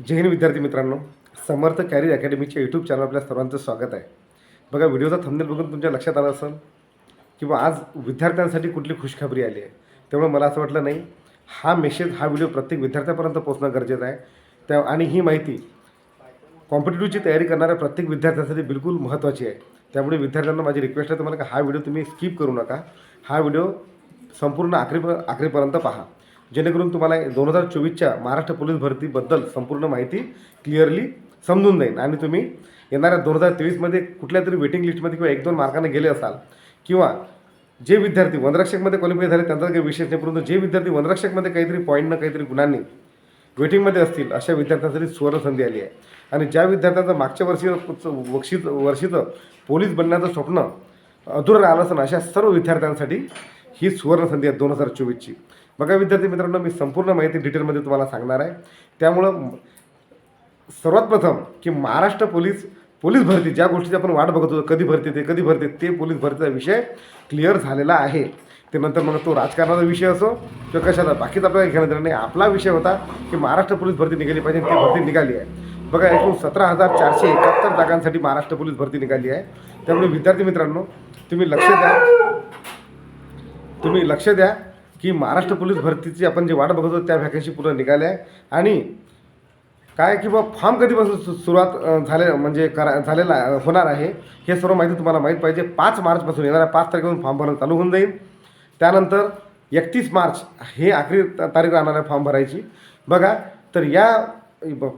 जय हिंद विद्यार्थी मित्रांनो. समर्थ कॅरियर अकॅडमीच्या यूट्यूब चॅनल आपल्या सर्वांचं स्वागत आहे. बघा व्हिडिओचा थंबनेल बघून तुमच्या लक्षात आलं असेल किंवा आज विद्यार्थ्यांसाठी कुठली खुशखबरी आली आहे. त्यामुळे मला असं वाटलं नाही हा मेसेज हा व्हिडिओ प्रत्येक विद्यार्थ्यापर्यंत पोहोचणं गरजेचं आहे. त्या आणि ही माहिती कॉम्पिटेटिव्हची तयारी करणाऱ्या प्रत्येक विद्यार्थ्यांसाठी बिलकुल महत्त्वाची आहे. त्यामुळे विद्यार्थ्यांना माझी रिक्वेस्ट आहे तुम्हाला का हा व्हिडिओ तुम्ही स्किप करू नका. हा व्हिडिओ संपूर्ण आखरी आखरीपर्यंत पहा. जेणेकरून तुम्हाला दोन हजार चोवीसच्या महाराष्ट्र पोलीस भरतीबद्दल संपूर्ण माहिती क्लिअरली समजून जाईल. आणि तुम्ही येणाऱ्या दोन हजार तेवीसमध्ये कुठल्या तरी वेटिंग लिस्टमध्ये किंवा एक दोन मार्काने गेले असाल किंवा जे विद्यार्थी वनरक्षकमध्ये क्वालिफाय झाले त्यांचा काही विशेष नाही परंतु जे विद्यार्थी वनरक्षकमध्ये काहीतरी पॉईंटनं काहीतरी गुणांनी वेटिंगमध्ये असतील अशा विद्यार्थ्यांसाठी सुवर्ण संधी आली आहे. आणि ज्या विद्यार्थ्यांचं मागच्या वर्षी वक्षित वर्षीचं पोलीस बनण्याचं स्वप्न अधुरं राहिलं असेल अशा सर्व विद्यार्थ्यांसाठी ही सुवर्ण संधी आहे दोन हजार चोवीसची. बघा विद्यार्थी मित्रांनो मी संपूर्ण माहिती डिटेलमध्ये तुम्हाला सांगणार आहे. त्यामुळं सर्वात प्रथम की महाराष्ट्र पोलीस पोलीस भरती ज्या गोष्टीची आपण वाट बघत होतो कधी भरते ते कधी भरते ते पोलीस भरतीचा विषय क्लिअर झालेला आहे. ते नंतर मग तो राजकारणाचा विषय असो किंवा कशाचा बाकीच आपल्याला घेणं देणं नाही. आपला विषय होता की महाराष्ट्र पोलीस भरती निघाली पाहिजे ती भरती निघाली आहे. बघा एकूण सतरा हजार चारशे एकाहत्तर जागांसाठी महाराष्ट्र पोलीस भरती निघाली आहे. त्यामुळे विद्यार्थी मित्रांनो तुम्ही लक्ष द्या. तुम्ही लक्ष द्या. की महाराष्ट्र पोलीस भरतीची आपण जे वाट बघत होतो त्या व्हॅकन्सी पूर्ण निघाल्या आहे. आणि काय की बा फॉर्म कधीपासून सु सुरुवात झाले म्हणजे करा झालेला होणार आहे हे सर्व माहिती तुम्हाला माहीत पाहिजे. पाच मार्चपासून येणाऱ्या पाच तारखेपासून फॉर्म भरणं चालू होऊन जाईल. त्यानंतर एकतीस मार्च हे आखरी तारीख राहणार आहे फॉर्म भरायची. बघा तर या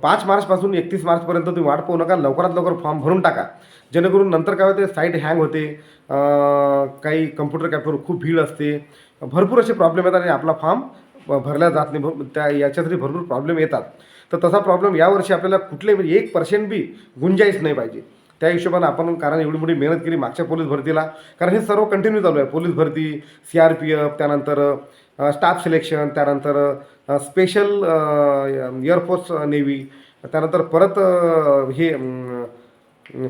पाच मार्चपासून एकतीस मार्चपर्यंत तुम्ही वाट पाहू नका. लवकरात लवकर फॉर्म भरून टाका. जेणेकरून नंतर काय होते साईट हँग होते काही कम्प्युटर कॅपवर खूप भीड असते. भरपूर असे प्रॉब्लेम येतात आणि आपला फॉर्म भरल्या भरला जात नाही. भर- त्या याच्यासाठी भरपूर प्रॉब्लेम येतात. तर तसा प्रॉब्लेम यावर्षी आपल्याला कुठल्याही म्हणजे एक पर्सेंट बी गुंजाईश नाही पाहिजे. त्या हिशोबानं आपण कारण एवढी मोठी मेहनत केली मागच्या पोलीस भरतीला. कारण हे सर्व कंटिन्यू चालू आहे. पोलीस भरती सी आर पी एफ त्यानंतर स्टाफ सिलेक्शन त्यानंतर स्पेशल एअरफोर्स नेव्ही त्यानंतर परत हे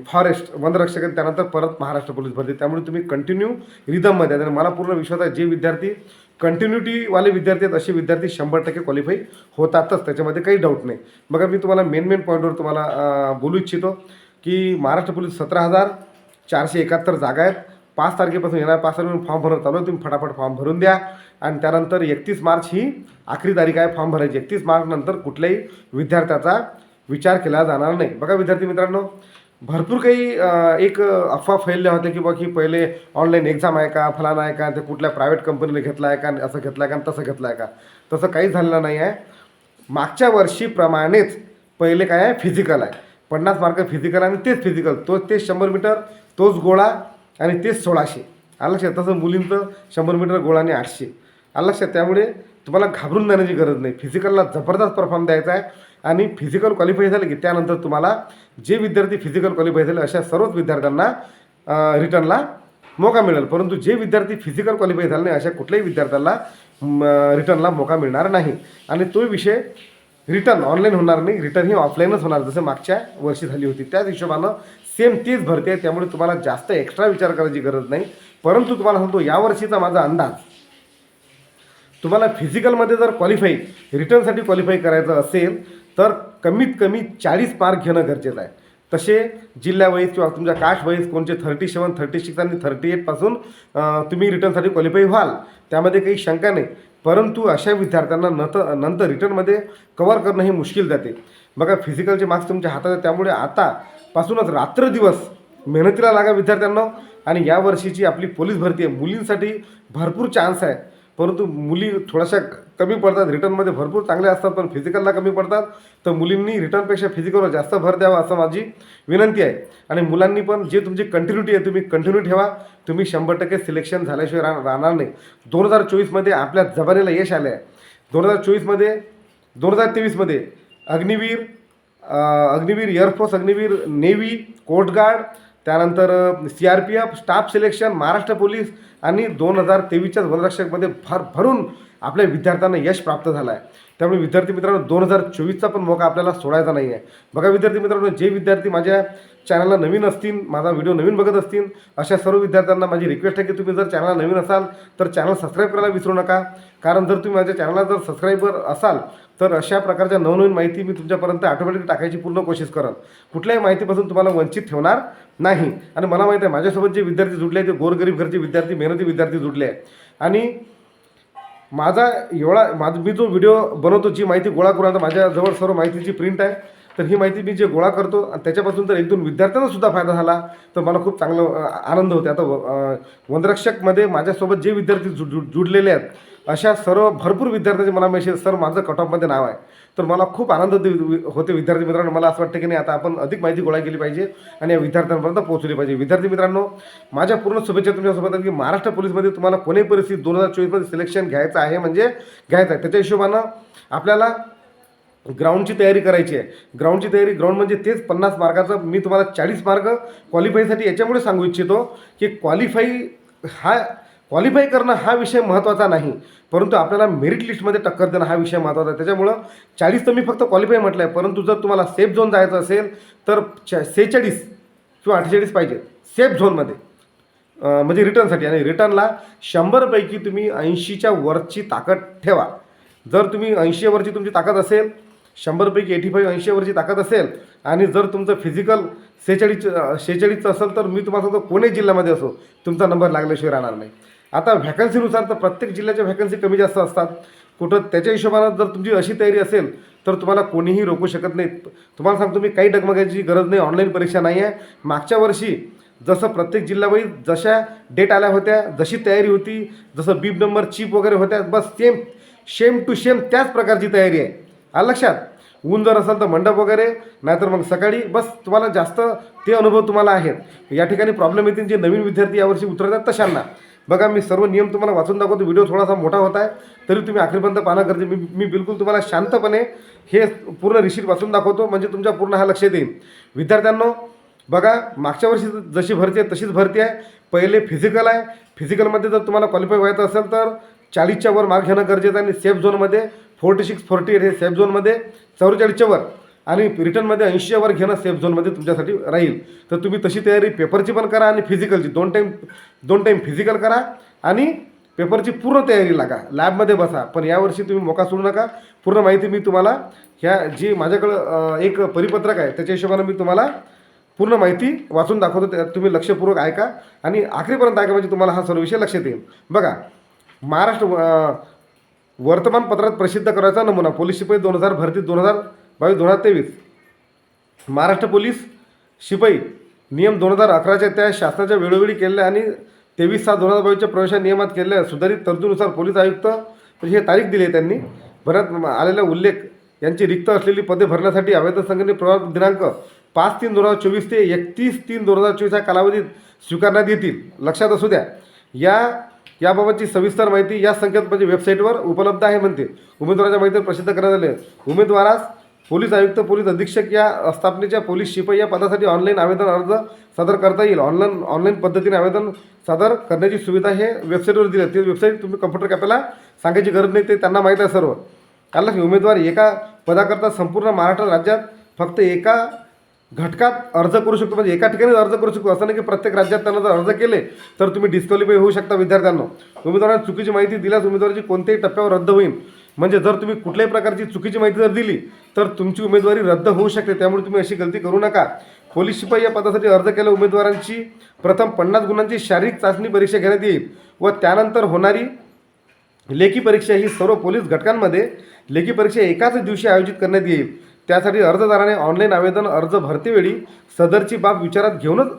फॉरेस्ट वनरक्षक आणि त्यानंतर परत महाराष्ट्र पोलीस भरती. त्यामुळे तुम्ही कंटिन्यू रिदममध्ये आहेत आणि मला पूर्ण विश्वास आहे जे विद्यार्थी कंटिन्युटीवाले विद्यार्थी आहेत असे विद्यार्थी शंभर टक्के क्वालिफाई होतातच. त्याच्यामध्ये काही डाऊट नाही. बघा मी तुम्हाला मेन मेन पॉईंटवर तुम्हाला बोलू इच्छितो की महाराष्ट्र पोलीस सतरा हजार चारशे एकाहत्तर जागा आहेत. पाच तारखेपासून येणार पाच तारखेपासून फॉर्म भरणं चालू आहे. तुम्ही फटाफट फॉर्म भरून द्या. आणि त्यानंतर एकतीस मार्च ही आखरी तारीख आहे फॉर्म भरायची. एकतीस मार्चनंतर कुठल्याही विद्यार्थ्याचा विचार केला जाणार नाही. बघा विद्यार्थी मित्रांनो भरपूर काही एक अफवा फैलल्या होत्या की बा की पहिले ऑनलाईन एक्झाम आहे का फलाना आहे का ते कुठल्या प्रायव्हेट कंपनीने घेतला आहे का असं घेतलं आहे का तसं घेतलं आहे का. तसं काही झालेलं नाही आहे. मागच्या वर्षीप्रमाणेच पहिले काय आहे फिजिकल आहे. पन्नास मार्क फिजिकल आणि तेच फिजिकल तोच तेच शंभर मीटर तोच गोळा आणि तेच सोळाशे. आलं लक्षात? तसं मुलींचं शंभर मीटर गोळा आणि आठशे. आलं लक्षात? त्यामुळे तुम्हाला घाबरून जाण्याची गरज नाही. फिजिकलला जबरदस्त परफॉर्म द्यायचा आहे. आणि फिजिकल क्वालिफाय झालं की त्यानंतर तुम्हाला जे विद्यार्थी फिजिकल क्वालिफाय झाले अशा सर्वच विद्यार्थ्यांना रिटर्नला मौका मिळेल. परंतु जे विद्यार्थी फिजिकल क्वालिफाय झाले नाही अशा कुठल्याही विद्यार्थ्याला रिटर्नला मौका मिळणार नाही. आणि तो विषय रिटर्न ऑनलाईन होणार नाही रिटर्न ही ऑफलाईनच होणार. जसं मागच्या वर्षी झाली होती. त्याच हिशोबानं सेम तीच भरते आहे. त्यामुळे तुम्हाला जास्त एक्स्ट्रा विचार करायची गरज नाही. परंतु तुम्हाला सांगतो यावर्षीचा माझा अंदाज तुम्हाला फिजिकलमध्ये जर क्वालिफाई रिटर्नसाठी क्वालिफाय करायचं असेल तर कमीत कमी चाळीस मार्क घेणं गरजेचं आहे. तसे जिल्हा वाईज किंवा तुमच्या कास्ट वाईज कोणचे थर्टी सेवन थर्टी सिक्स आणि थर्टी एटपासून तुम्ही रिटर्नसाठी क्वालिफाय व्हाल त्यामध्ये काही शंका नाही. परंतु अशा विद्यार्थ्यांना नंत नंतर रिटर्नमध्ये कवर करणं हे मुश्किल जाते. बघा फिजिकलचे मार्क्स तुमच्या हातात आहे त्यामुळे आतापासूनच रात्र दिवस मेहनतीला लागा विद्यार्थ्यांना. आणि या वर्षीची आपली पोलीस भरती आहे. मुलींसाठी भरपूर चान्स आहे. परंतु मुली थोड्याशा कमी पडतात रिटर्नमध्ये भरपूर चांगले असतात पण फिजिकलला कमी पडतात. तर मुलींनी रिटर्नपेक्षा फिजिकलवर जास्त भर द्यावा असं माझी विनंती आहे. आणि मुलांनी पण जे तुमची कंटिन्युटी आहे तुम्ही कंटिन्यू ठेवा. तुम्ही शंभर टक्के सिलेक्शन झाल्याशिवाय रा राहणार नाही. दोन हजार चोवीसमध्ये आपल्या जबानीला यश आलं आहे दोन हजार चोवीसमध्ये दोन हजार तेवीसमध्ये Agniveer Agniveer air force Agniveer navy coast guard त्यानंतर C R P F staff selection Maharashtra police आणि दोन हजार तेवीसच्याच वनरक्षकमध्ये भर भरून आपल्या विद्यार्थ्यांना यश प्राप्त झालं आहे त्यामुळे विद्यार्थी मित्रांनो दोन हजार चोवीसचा पण मौका आपल्याला सोडायचा नाही आहे बघा विद्यार्थी मित्रांनो जे विद्यार्थी माझ्या चॅनलला नवीन असतील माझा व्हिडिओ नवीन बघत असतील अशा सर्व विद्यार्थ्यांना माझी रिक्वेस्ट आहे की तुम्ही जर चॅनलला नवीन असाल तर चॅनल सबस्क्राईब करायला विसरू नका. कारण जर तुम्ही माझ्या चॅनलला जर सबस्क्राईबर असाल तर अशा प्रकारच्या नवनवीन माहिती मी तुमच्यापर्यंत ऑटोमॅटिक टाकायची पूर्ण कोशिश करत कुठल्याही माहितीपासून तुम्हाला वंचित ठेवणार नाही. आणि मला माहिती आहे माझ्यासोबत जे विद्यार्थी जुडले आहेत ते गोरगरीब घरचे विद्यार्थी मेहनती विद्यार्थी जुडले आहेत. आणि माझा एवढा माझा मी जो व्हिडिओ बनवतो जी माहिती गोळा करून आता माझ्याजवळ सर्व माहितीची प्रिंट आहे तर ही माहिती मी जे गोळा करतो आणि त्याच्यापासून जर एक दोन विद्यार्थ्यांना सुद्धा फायदा झाला तर मला खूप चांगलं आनंद होते आता वनरक्षकमध्ये माझ्यासोबत जे विद्यार्थी जुड- जुडलेले आहेत अशा सर्व भरपूर विद्यार्थ्यांचे मला मेसेज सर माझं कट ऑफमध्ये नाव आहे. तर मला खूप आनंद होते होते विद्यार्थी मित्रांनो. मला असं वाटतं की नाही आता आपण अधिक माहिती गोळा केली पाहिजे आणि या विद्यार्थ्यांपर्यंत पोहोचली पाहिजे. विद्यार्थी मित्रांनो माझ्या पूर्ण शुभेच्छा तुमच्यासोबत की महाराष्ट्र पोलीसमध्ये तुम्हाला कोणीही परिस्थिती दोन हजार चोवीसमध्ये सिलेक्शन घ्यायचं आहे म्हणजे घ्यायचं आहे. त्याच्या हिशोबानं आपल्याला ग्राउंडची तयारी करायची आहे. ग्राउंडची तयारी ग्राउंड म्हणजे तेच पन्नास मार्काचं मी तुम्हाला चाळीस मार्क क्वालिफायसाठी याच्यामुळे सांगू इच्छितो की क्वालिफाई हा क्वालिफाय करणं हा विषय महत्त्वाचा नाही. परंतु आपल्याला मेरिट लिस्टमध्ये टक्कर देणं हा विषय महत्त्वाचा आहे. त्याच्यामुळं चाळीस तर मी फक्त क्वालिफाय म्हटलं आहे परंतु जर तुम्हाला सेफ झोन जायचं असेल तर चा सेहेचाळीस किंवा अठ्ठेचाळीस पाहिजे. सेफ झोनमध्ये म्हणजे रिटर्नसाठी आणि रिटर्नला शंभरपैकी तुम्ही ऐंशीच्या वरची ताकद ठेवा. जर तुम्ही ऐंशीवरची तुमची ताकद असेल शंभरपैकी एटी फाईव्ह ऐंशीवरची ताकद असेल आणि जर तुमचं फिजिकल सेहेचाळीस सेहेचाळीसचं असेल तर मी तुम्हाला सांगतो कोणी जिल्ह्यामध्ये असो तुमचा नंबर लागल्याशिवाय राहणार नाही. आता व्हॅकन्सीनुसार तर प्रत्येक जिल्ह्याच्या व्हॅकन्सी कमी जास्त असतात. कुठं त्याच्या हिशोबानं जर तुमची अशी तयारी असेल तर तुम्हाला कोणीही रोखू शकत नाही तुम्हाला सांगतो मी काही डगमगायची गरज नाही ऑनलाईन परीक्षा नाही आहे मागच्या वर्षी जसं प्रत्येक जिल्हावाईज जशा डेट आल्या होत्या जशी तयारी होती जसं बीब नंबर चीप वगैरे होत्या बस सेम शेम टू शेम त्याच प्रकारची तयारी आहे. आलं लक्षात? ऊन जर असेल तर मंडप वगैरे नाहीतर मग सकाळी बस तुम्हाला जास्त ते अनुभव तुम्हाला आहेत. या ठिकाणी प्रॉब्लेम येतील जे नवीन विद्यार्थी यावर्षी उतरतात तशांना. बघा मी सर्व नियम तुम्हाला वाचून दाखवतो. व्हिडिओ थोडासा मोठा होत आहे तरी तुम्ही आखरीपर्यंत पाहणं गरजे मी मी बिलकुल तुम्हाला शांतपणे हे पूर्ण रिशीट वाचून दाखवतो. म्हणजे तुमच्या पूर्ण हा लक्षात येईल. विद्यार्थ्यांनो बघा मागच्या वर्षी जशी भरती आहे तशीच भरती आहे. पहिले फिजिकल आहे. फिजिकलमध्ये जर तुम्हाला क्वालिफाय व्हायचं असेल तर चाळीसच्या वर मार्क घेणं गरजेचं आहे. आणि सेफ झोनमध्ये फोर्टी सिक्स फोर्टी एट हे सेफ झोनमध्ये चौवेचाळीसच्या वर. आणि रिटर्नमध्ये ऐंशीच्या वर घेणं सेफ झोनमध्ये तुमच्यासाठी राहील. तर तुम्ही तशी तयारी पेपरची पण करा आणि फिजिकलची दोन टाईम दोन टाईम फिजिकल करा आणि पेपरची पूर्ण तयारी लागा. लॅबमध्ये बसा. पण यावर्षी तुम्ही मोका सोडू नका. पूर्ण माहिती मी तुम्हाला ह्या जी माझ्याकडं एक परिपत्रक आहे त्याच्या हिशोबानं मी तुम्हाला पूर्ण माहिती वाचून दाखवतो. त्या तुम्ही लक्षपूर्वक ऐका आणि आखरीपर्यंत ऐका म्हणजे तुम्हाला हा सर्व विषय लक्षात येईल. बघा महाराष्ट्र वर्तमानपत्रात प्रसिद्ध करायचा नमुना पोलीस शिपाई दोन हजार भरती दोन हजार बावीस दोन हजार तेवीस. महाराष्ट्र पोलीस शिपाई नियम दोन हजार अकराच्या त्या शासनाच्या वेळोवेळी केलेल्या आणि तेवीस सात दोन हजार बावीसच्या प्रवेशा नियमात केलेल्या सुधारित तरतुदीनुसार पोलीस आयुक्त म्हणजे हे तारीख दिली आहे त्यांनी. भरत आलेला उल्लेख यांची रिक्त असलेली पदे भरण्यासाठी आवेदन संघटने प्रवास दिनांक पाच तीन दोन हजार चोवीस ते एकतीस तीन दोन हजार चोवीस या कालावधीत स्वीकारण्यात येतील. लक्षात असू द्या या याबाबतची सविस्तर माहिती या संकेत म्हणजे वेबसाईटवर उपलब्ध आहे म्हणते. उमेदवाराच्या माहितीवर प्रसिद्ध करण्यात आले. उमेदवारास पोलीस आयुक्त पोलीस अधीक्षक या स्थापनेच्या पोलीस शिपाई या पदासाठी ऑनलाईन आवेदन अर्ज सादर करता येईल. ऑनलाईन ऑनलाईन पद्धतीने आवेदन सादर करण्याची सुविधा हे वेबसाईटवर दिली आहे. ती वेबसाईट तुम्ही कम्प्युटर कॅपेला सांगायची गरज नाही ते त्यांना माहीत आहे सर्व. कारण की उमेदवार एका पदाकरता संपूर्ण महाराष्ट्र राज्यात फक्त एका घटकात अर्ज करू शकतो. म्हणजे एका ठिकाणी अर्ज करू शकतो. असं नाही की प्रत्येक राज्यात त्यांना जर अर्ज केले तर तुम्ही डिस्क्वालिफाय होऊ शकता विद्यार्थ्यांना. उमेदवारांना चुकीची माहिती दिल्यास उमेदवाराची कोणत्याही टप्प्यावर रद्द होईल. म्हणजे जर तुम्ही कुठल्याही प्रकारची चुकीची माहिती जर दिली तर तुमची उमेदवारी रद्द होऊ शकते. त्यामुळे तुम्ही अशी गलती करू नका. पोलीस शिपाई या पदासाठी अर्ज केलेल्या उमेदवारांची प्रथम पन्नास गुणांची शारीरिक चाचणी परीक्षा घेण्यात येईल व त्यानंतर होणारी लेखी परीक्षा ही सर्व पोलीस घटकांमध्ये लेखी परीक्षा एकाच दिवशी आयोजित करण्यात येईल. त्यासाठी अर्जदाराने ऑनलाईन आवेदन अर्ज भरतेवेळी सदरची बाब विचारात घेऊनच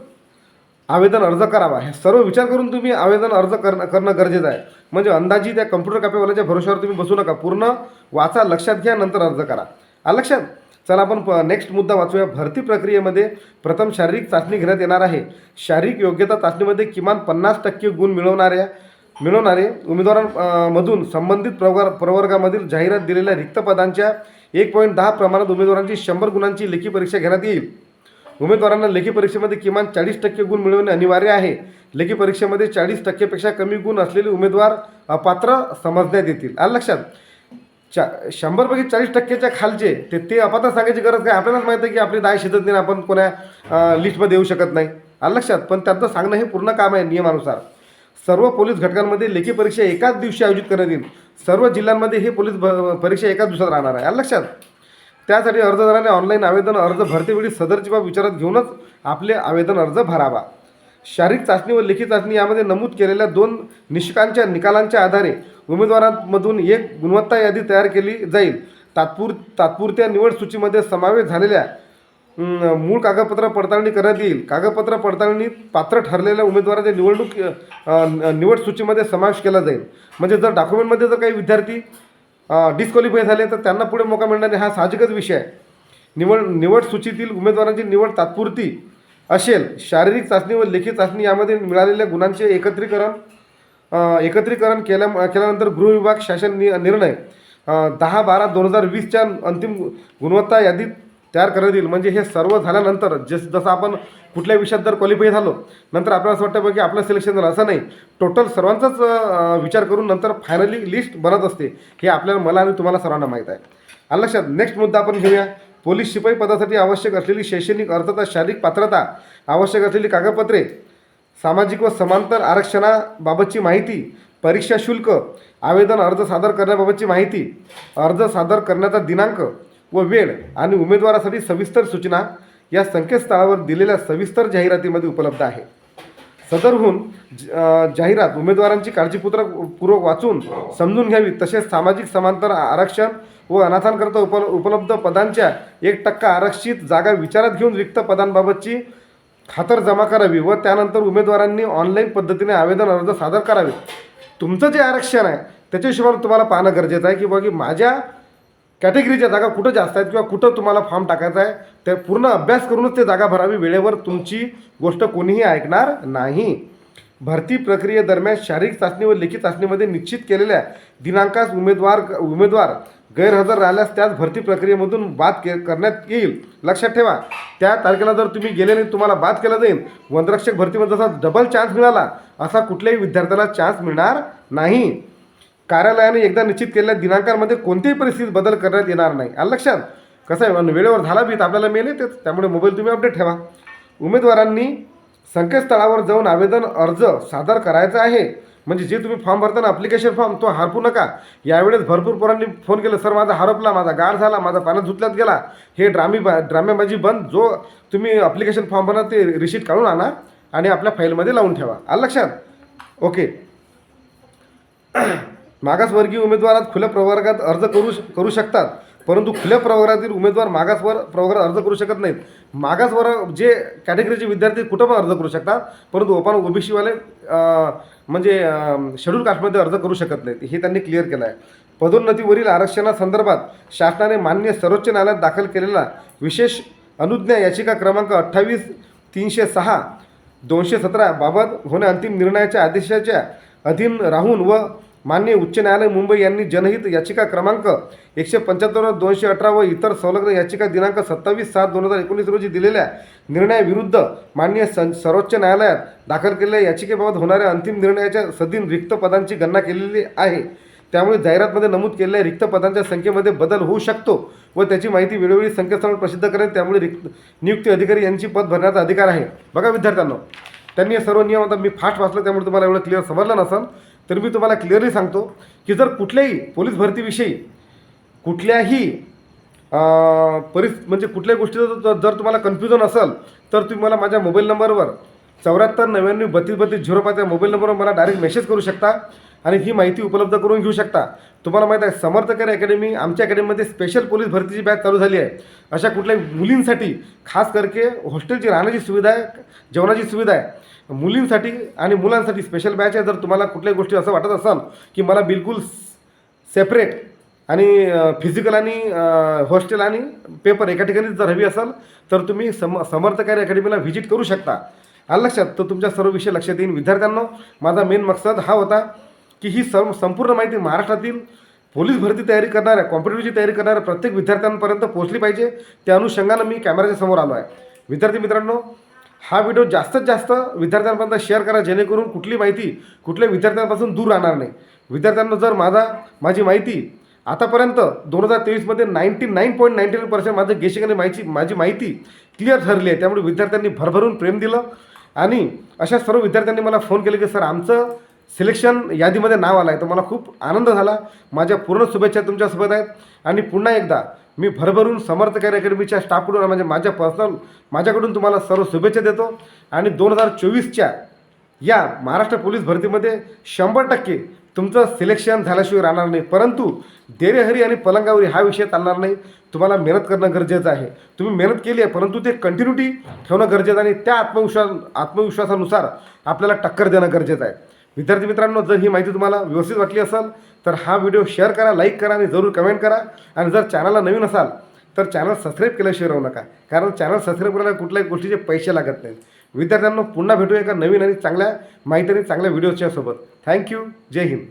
आवेदन अर्ज करावा. हे सर्व विचार करून तुम्ही आवेदन अर्ज करणं करणं गरजेचं आहे. म्हणजे अंदाजी त्या कम्प्युटर कॅपेवाल्याच्या भरोश्यावर तुम्ही बसू नका. पूर्ण वाचा लक्षात घ्या नंतर अर्ज करा. आ लक्षात चला आपण प नेक्स्ट मुद्दा वाचूया. भरती प्रक्रियेमध्ये प्रथम शारीरिक चाचणी घेण्यात येणार आहे. शारीरिक योग्यता चाचणीमध्ये किमान पन्नास टक्के गुण मिळवणाऱ्या मिळवणारे उमेदवारांमधून संबंधित प्रवर प्रवर्गामधील जाहिरात दिलेल्या रिक्त पदांच्या एक पॉईंट दहा प्रमाणात उमेदवारांची शंभर गुणांची लेखी परीक्षा घेण्यात येईल. उमेदवारांना लेखी परीक्षेमध्ये किमान चाळीस टक्के गुण मिळवणे अनिवार्य आहे. लेखी परीक्षेमध्ये चाळीस टक्केपेक्षा कमी गुण असलेले उमेदवार अपात्र समजण्यात येतील. आलं लक्षात? चा शंभरपैकी चाळीस टक्क्याच्या खालचे ते ते अपात्र सांगायची गरज काय? आपल्यालाच माहिती आहे की आपली दाय शिजत नाही आपण कोणा लिस्टमध्ये येऊ शकत नाही. आलं लक्षात? पण त्यांचं सांगणं हे पूर्ण काम आहे नियमानुसार. सर्व पोलीस घटकांमध्ये लेखी परीक्षा एकाच दिवशी आयोजित करण्यात येईल. सर्व जिल्ह्यांमध्ये हे पोलीस परीक्षा एकाच दिवसात राहणार आहे. आलं लक्षात? त्यासाठी अर्जदाराने ऑनलाईन आवेदन अर्ज भरतेवेळी सदरची बाब विचारात घेऊनच आपले आवेदन अर्ज भरावा. शारीरिक चाचणी व लेखी चाचणी यामध्ये नमूद केलेल्या दोन निष्कांच्या निकालांच्या आधारे उमेदवारांमधून एक गुणवत्ता यादी तयार केली जाईल. तात्पुर तात्पुरत्या निवड सूचीमध्ये समावेश झालेल्या मूळ कागदपत्र पडताळणी करण्यात येईल. कागदपत्र पडताळणीत पात्र ठरलेल्या उमेदवाराच्या निवडणूक निवड सूचीमध्ये समावेश केला जाईल. म्हणजे जर डॉक्युमेंटमध्ये जर काही विद्यार्थी डिस्क्वालिफाय झाले तर त्यांना पुढे मोका मिळणार हा साहजिकच विषय आहे. निवड निवड सूचीतील उमेदवारांची निवड तात्पुरती असेल शारीरिक चाचणी व लेखी चाचणी यामध्ये मिळालेल्या गुणांचे एकत्रीकरण एकत्रीकरण केल्या केल्यानंतर गृहविभाग शासन नि निर्णय दहा बारा दोन हजार वीसच्या अंतिम गुणवत्ता यादीत तयार करण्यात येईल. म्हणजे हे सर्व झाल्यानंतर जस जसं आपण कुठल्या विषयात जर क्वालिफाय झालो नंतर आपल्याला असं वाटतं की आपलं सिलेक्शन झालं. असं नाही. टोटल सर्वांचाच विचार करून नंतर फायनली लिस्ट बनत असते. हे आपल्याला मला आणि तुम्हाला सर्वांना माहीत आहे. आणि लक्षात नेक्स्ट मुद्दा आपण घेऊया. पोलीस शिपाई पदासाठी आवश्यक असलेली शैक्षणिक अर्थता शारीरिक पात्रता आवश्यक असलेली कागदपत्रे सामाजिक व समांतर आरक्षणाबाबतची माहिती परीक्षा शुल्क आवेदन अर्ज सादर करण्याबाबतची माहिती अर्ज सादर करण्याचा दिनांक व वेळ आणि उमेदवारासाठी सविस्तर सूचना या संकेतस्थळावर दिलेल्या सविस्तर जाहिरातीमध्ये उपलब्ध आहे. सदरहून ज- जाहिरात उमेदवारांची काळजीपूर्वक पूर्वक वाचून समजून घ्यावी तसेच सामाजिक समांतर आरक्षण व अनाथांकरता उप उपलब्ध पदांच्या एक टक्का आरक्षित जागा विचारात घेऊन रिक्त पदांबाबतची खातर जमा करावी व त्यानंतर उमेदवारांनी ऑनलाईन पद्धतीने आवेदन अर्ज सादर करावे. तुमचं जे आरक्षण आहे त्याच्या हिशोबाने तुम्हाला पाहणं गरजेचं आहे की बघा की माझ्या कॅटेगरीच्या जागा कुठं जास्त आहेत किंवा कुठं तुम्हाला फॉर्म टाकायचा आहे ते पूर्ण अभ्यास करूनच ते जागा भरावी वेळेवर तुमची गोष्ट कोणीही ऐकणार नाही. भरती प्रक्रियेदरम्यान शारीरिक चाचणी व लेखी चाचणीमध्ये निश्चित केलेल्या दिनांकास उमेदवार उमेदवार गैरहजर राहिल्यास त्याच भरती प्रक्रियेमधून बाद के करण्यात येईल. लक्षात ठेवा त्या तारखेला जर तुम्ही गेले नाही तुम्हाला बाद केला जाईल वनरक्षक भरतीमध्ये जसा डबल चान्स मिळाला असा कुठल्याही विद्यार्थ्याला चान्स मिळणार नाही. कार्यालयाने एकदा निश्चित केलेल्या दिनांकांमध्ये कोणत्याही परिस्थितीत बदल करण्यात येणार नाही. आलं लक्षात? कसं आहे? वेळेवर झाला बी तर आपल्याला मेल येतेच त्यामुळे मोबाईल तुम्ही अपडेट ठेवा. उमेदवारांनी संकेतस्थळावर जाऊन आवेदन अर्ज सादर करायचा आहे. म्हणजे जे तुम्ही फॉर्म भरताना अप्लिकेशन फॉर्म तो हरपू नका. यावेळेस भरपूर पोरांनी फोन केला सर माझा हरपला माझा गाड झाला माझा पाण्यात धुतल्यात गेला. हे ड्रामी बा ड्रामेबाजी बंद. जो तुम्ही अप्लिकेशन फॉर्म भरा ते रिशीट काढून आणा आणि आपल्या फाईलमध्ये लावून ठेवा. आलं लक्षात? ओके मागासवर्गीय उमेदवारात खुल्या प्रवर्गात अर्ज करू श- करू शकतात परंतु खुल्या प्रवर्गातील उमेदवार मागासवर प्रवर्गात अर्ज करू शकत नाहीत. मागासवर जे कॅटेगरीचे विद्यार्थी कुठं पण अर्ज करू शकतात परंतु ओपन ओबीसीवाले म्हणजे शेड्यूल कास्टमध्ये अर्ज करू शकत नाहीत. हे त्यांनी क्लिअर केलं आहे पदोन्नतीवरील आरक्षणासंदर्भात शासनाने मान्य सर्वोच्च न्यायालयात दाखल केलेला विशेष अनुज्ञा याचिका क्रमांक अठ्ठावीस तीनशे सहा दोनशे सतरा बाबत होण्या अंतिम निर्णयाच्या आदेशाच्या अधीन राहून व मान्य उच्च न्यायालय मुंबई यांनी जनहित याचिका क्रमांक एकशे पंच्याहत्तर दोनशे अठरा व इतर संलग्न याचिका दिनांक सत्तावीस सात दोन हजार एकोणीस रोजी दिलेल्या निर्णयाविरुद्ध मान्य सं सर्वोच्च न्यायालयात दाखल केलेल्या याचिकेबाबत होणाऱ्या अंतिम निर्णयाच्या सदिन रिक्त पदांची गणना केलेली आहे. त्यामुळे जाहिरातमध्ये नमूद केलेल्या रिक्त पदांच्या संख्येमध्ये बदल होऊ शकतो व त्याची माहिती वेळोवेळी संकेतस्थळावर प्रसिद्ध करेल. त्यामुळे रिक्त नियुक्ती अधिकारी यांची पद भरण्याचा अधिकार आहे. बघा विद्यार्थ्यांना त्यांनी हे सर्व नियम आता मी फास्ट वाचलं त्यामुळे तुम्हाला एवढं क्लिअर समजलं नसेल. तर मी तुम्हाला क्लिअरली सांगतो की जर कुठल्याही पोलीस भरतीविषयी कुठल्याही परिस् परिस म्हणजे कुठल्याही गोष्टीचं जर तुम्हाला कन्फ्युजन असेल तर तुम्ही मला माझ्या मोबाईल नंबरवर चौऱ्याहत्तर नव्याण्णव बत्तीस बत्तीस झिरो पाच या मोबाईल नंबरवर मला डायरेक्ट मेसेज करू शकता आणि ही माहिती उपलब्ध करून घेऊ शकता. तुम्हाला माहीत आहे समर्थकर अकॅडमी आमच्या अकॅडमीमध्ये स्पेशल पोलीस भरतीची बॅच चालू झाली आहे. अशा कुठल्याही मुलींसाठी खास करके हॉस्टेलची राहण्याची सुविधा आहे जेवणाची सुविधा आहे मुलींसाठी आणि मुलांसाठी स्पेशल बॅच आहे. जर तुम्हाला कुठल्याही गोष्टी असं वाटत असाल की मला बिलकुल सेपरेट आणि फिजिकल आणि हॉस्टेल आणि पेपर एका ठिकाणी जर हवी असेल तर तुम्ही सम समर्थकारी अकॅडमीला व्हिजिट करू शकता. आलं लक्षात. तो तुमच्या सर्व विषय लक्षात येईल विद्यार्थ्यांना माझा मेन मकसद हा होता की ही सर्व संपूर्ण माहिती महाराष्ट्रातील पोलीस भरती तयारी करणाऱ्या कॉम्पिटेटिव्हची तयारी करणाऱ्या प्रत्येक विद्यार्थ्यांपर्यंत पोहोचली पाहिजे. त्या अनुषंगानं मी कॅमेऱ्याच्या समोर आलो आहे. विद्यार्थी मित्रांनो हा व्हिडिओ जास्तीत जास्त विद्यार्थ्यांपर्यंत शेअर करा जेणेकरून कुठली माहिती कुठल्या विद्यार्थ्यांपासून दूर राहणार नाही. विद्यार्थ्यांना जर माझा माझी माहिती आतापर्यंत दोन हजार तेवीसमध्ये ninety nine point ninety nine percent माझं गेशिंग आणि माहिती माझी माहिती क्लिअर ठरली आहे त्यामुळे विद्यार्थ्यांनी भरभरून प्रेम दिलं. आणि अशा सर्व विद्यार्थ्यांनी मला फोन केले की सर आमचं सिलेक्शन यादीमध्ये नाव आलं आहे तर मला खूप आनंद झाला. माझ्या पूर्ण शुभेच्छा तुमच्यासोबत आहेत. आणि पुन्हा एकदा मी भरभरून समर्थ कार्य अकॅडमीच्या स्टाफकडून म्हणजे माझ्या पर्सनल माझ्याकडून तुम्हाला सर्व शुभेच्छा देतो. आणि दोन हजार चोवीसच्या या महाराष्ट्र पोलीस भरतीमध्ये शंभर टक्के तुमचं सिलेक्शन झाल्याशिवाय राहणार नाही. परंतु देरेहरी आणि पलंगावरी हा विषय चालणार नाही. तुम्हाला मेहनत करणं गरजेचं आहे. तुम्ही मेहनत केली आहे परंतु ते कंटिन्युटी ठेवणं गरजेचं आहे आणि त्या आत्मविश्वास आत्मविश्वासानुसार आपल्याला टक्कर देणं गरजेचं आहे. विद्यार्थी मित्रांनो जर ही माहिती तुम्हाला व्यवस्थित वाटली असेल तर हा व्हिडिओ शेअर करा लाईक करा आणि जरूर कमेंट करा. आणि जर चॅनलला नवीन असाल तर चॅनल सबस्क्राईब केल्याशिवाय राहू नका. कारण चॅनल सबस्क्राईब करायला कुठल्याही गोष्टीचे पैसे लागत नाहीत. विद्यार्थ्यांना पुन्हा भेटूया एका नवीन आणि चांगल्या माहिती आणि चांगल्या व्हिडिओच्या सोबत. थँक्यू जय हिंद.